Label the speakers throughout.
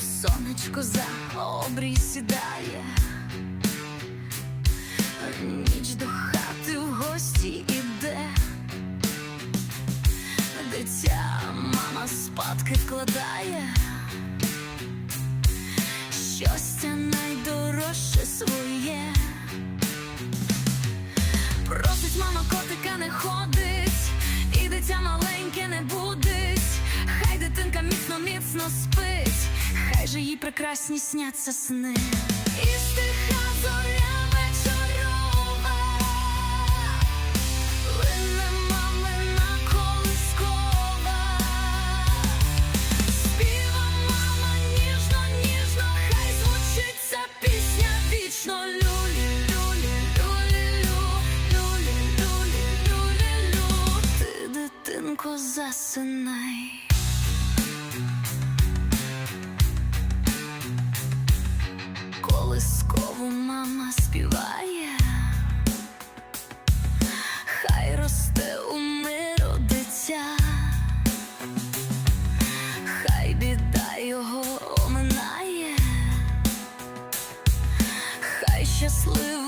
Speaker 1: Сонечко за обрій сідає, ніч до хати в гості іде, дитя мама спадки вкладає, щастя найдорожче своє. Просить мама котика не ходить, і дитя маленьке не будить. Хай дитинка міцно, міцно спить, же їй прекрасні сняться сни. І стиха зоря вечорова, лине мамина колискова. Співа мама ніжно, ніжно, хай звучить пісня вічно. Люлі, люлі, люлі, лю, люлі, люлі, люлі, лю. Ти, дитинко, засинай. Колискову мама співає, хай росте у миру дитя, хай біда його оминає, хай щасливим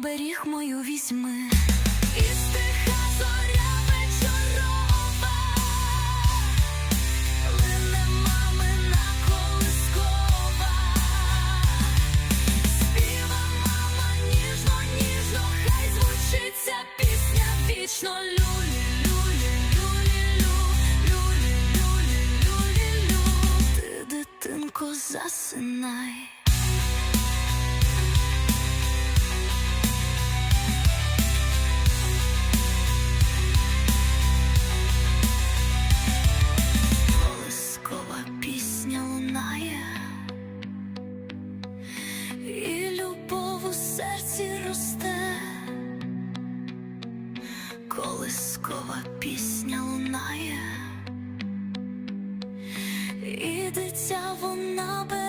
Speaker 1: оберіг мою візьми. І стиха зоря вечорова, лине мамина колискова. Співа мама ніжно, ніжно, хай звучить ця пісня вічно. Люлі, люлі, люлі, лю, люлі, люлі, люлі. Ти, дитинко, засинай. Серці росте, колискова пісня лунає, і дитя вона береже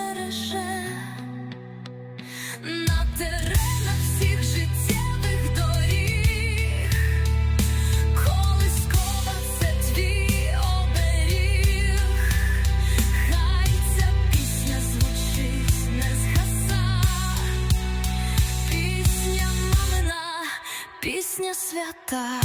Speaker 1: пісня свята.